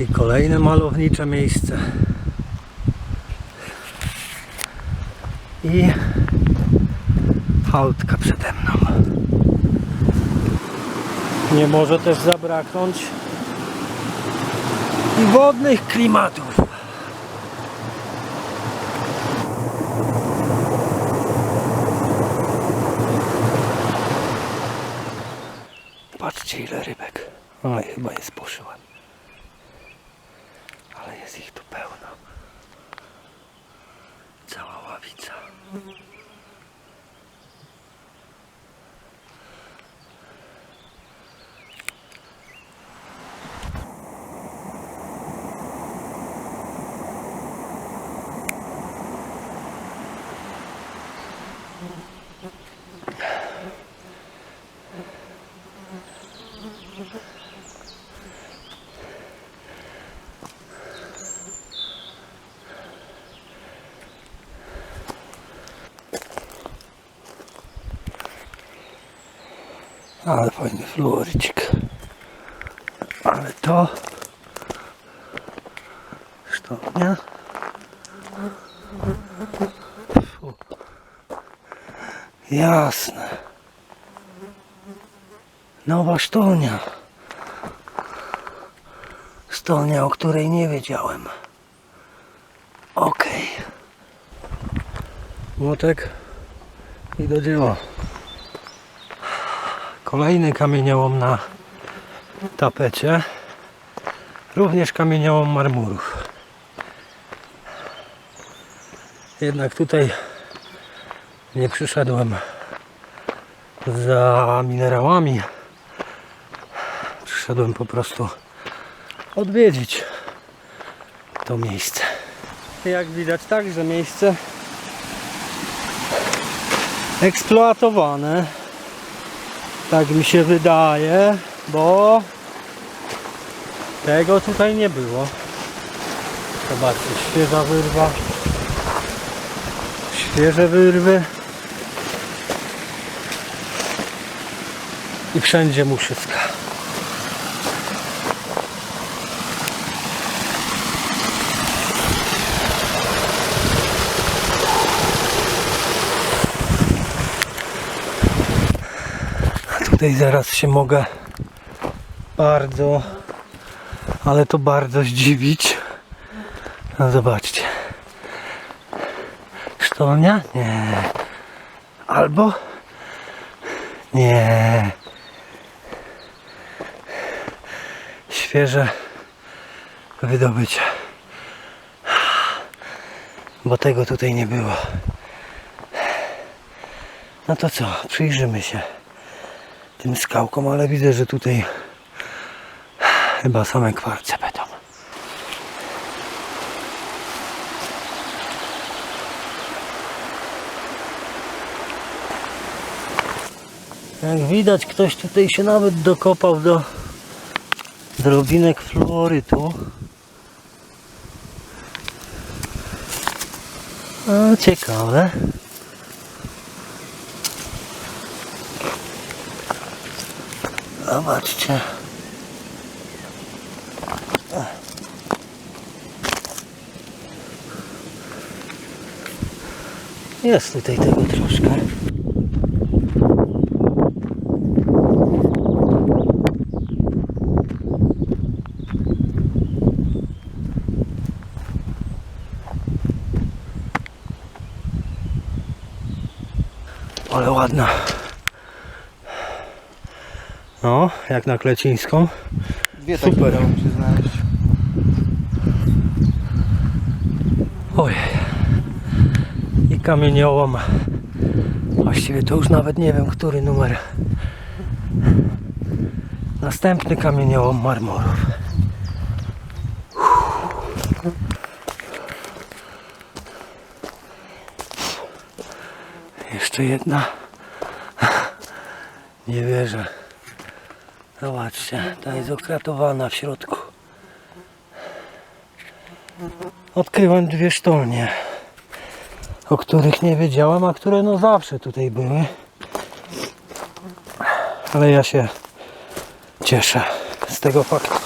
I kolejne malownicze miejsce. I chałtka przede mną. Nie może też zabraknąć wodnych klimatów. Patrzcie ile rybek. Oj, chyba je spłoszyłem. Ale jest ich tu pełno. Cała ławica. Ale fajny fluorycik. Ale to... Sztownia. Fu. Jasne. Nowa sztolnia. Sztolnia, o której nie wiedziałem. Okej. Młotek i do dzieła. Kolejny kamieniołom na tapecie. Również kamieniołom marmurów. Jednak tutaj nie przyszedłem za minerałami. Przyszedłem po prostu odwiedzić to miejsce. Jak widać także miejsce eksploatowane. Tak mi się wydaje, bo tego tutaj nie było. Zobaczcie, świeża wyrwa. Świeże wyrwy. I wszędzie muszyska. Tutaj zaraz się mogę bardzo, ale to bardzo zdziwić. No zobaczcie. Sztolnia? Nie. Albo? Nie. Świeże wydobycie. Bo tego tutaj nie było. No to co? Przyjrzymy się tym skałkom, ale widzę, że tutaj chyba same kwarce będą. Jak widać, ktoś tutaj się nawet dokopał do drobinek fluorytu. A, ciekawe. Zobaczcie. Jest tutaj tego troszkę. Ale ładna. No, jak na Klecińską. Dwie takie Super. udało mi się znaleźć. Ojej. I kamieniołom. Właściwie to już nawet nie wiem, który numer. Następny kamieniołom marmurów. Jeszcze jedna. Nie wierzę. Zobaczcie, ta jest okratowana w środku. Odkryłem dwie sztolnie, o których nie wiedziałem, a które no zawsze tutaj były. Ale ja się cieszę z tego faktu.